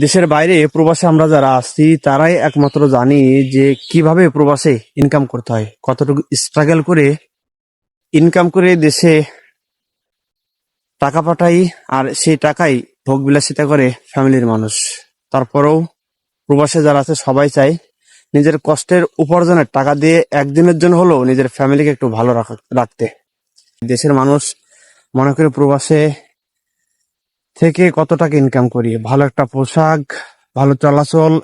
দেশের বাইরে প্রবাসে আমরা যারা আছি, তারাই একমাত্র জানি যে কীভাবে প্রবাসে ইনকাম করতে হয়। কতটুকু স্ট্রাগল করে ইনকাম করে দেশে টাকা পাঠাই আর সেই টাকাই ভোগ বিলাসিতা করে ফ্যামিলির মানুষ। তারপরেও প্রবাসে যারা আছে, সবাই চায় নিজের কষ্টের উপার্জনের টাকা দিয়ে একদিনের জন্য হলেও নিজের ফ্যামিলিকে একটু ভালো রাখা- রাখতে। দেশের মানুষ মনে করে প্রবাসে থেকে কত টাকা ইনকাম করি? ভালো একটা পোশাক, ভালো চলাচল।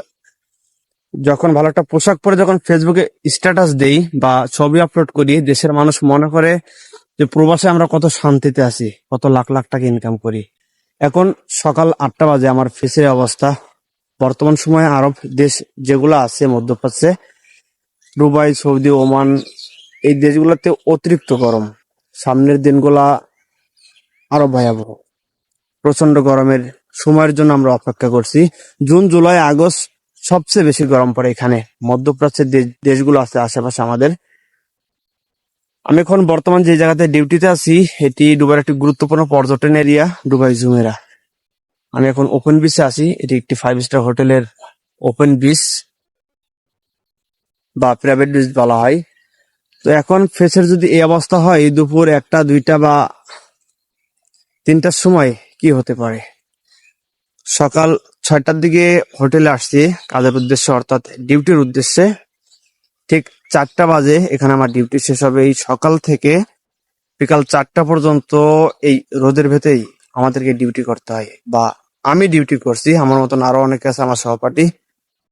যখন ভালো একটা পোশাক পরে যখন ফেসবুকে স্ট্যাটাস দেই বা ছবি আপলোড করি, দেশের মানুষ মনে করে যে প্রবাসে আমরা কত শান্তিতে আছি, কত লাখ লাখ টাকা ইনকাম করি। এখন সকাল আটটা বাজে, আমার ফেসের অবস্থা। বর্তমান সময়ে আরব দেশ যেগুলো আছে, মধ্যপ্রাচ্যে, দুবাই, সৌদি, ওমান, এই দেশগুলোতে অতিরিক্ত গরম। সামনের দিনগুলা আরও ভয়াবহ। প্রচণ্ড গরমের সময়ের জন্য আমরা অপেক্ষা করছি। জুন, জুলাই, আগস্ট সবচেয়ে বেশি গরম পড়ে এখানে। মধ্যপ্রাচ্যের দেশ- দেশগুলো আছে, আশেপাশে আমাদের। আমি এখন বর্তমান যে জায়গাতে ডিউটিতে আছি, এটি দুবাইয়ের একটি গুরুত্বপূর্ণ পর্যটন এরিয়া ডুবাই জুমেরা। আমি এখন ওপেন বিচে আছি, এটি একটি ফাইভ স্টার হোটেলের ওপেন বিচ বা প্রাইভেট বিচ বলা হয়। তো এখন ফেসের যদি এই অবস্থা হয়, দুপুর একটা, দুইটা বা তিনটার সময় কি হতে পারে? সকাল ছয়টার দিকে হোটেলে আসছি, কাজের উদ্দেশ্যে, অর্থাৎ ডিউটির উদ্দেশ্যে। ঠিক চারটা বাজে, এখানে আমার ডিউটি শেষ হবে এই সকাল থেকে বিকাল চারটা পর্যন্ত এই রোদের ভেতেই আমাদেরকে ডিউটি করতে হয় বা আমি ডিউটি করছি। আমার মতন আরও অনেকে আছে, আমার সহপাঠী।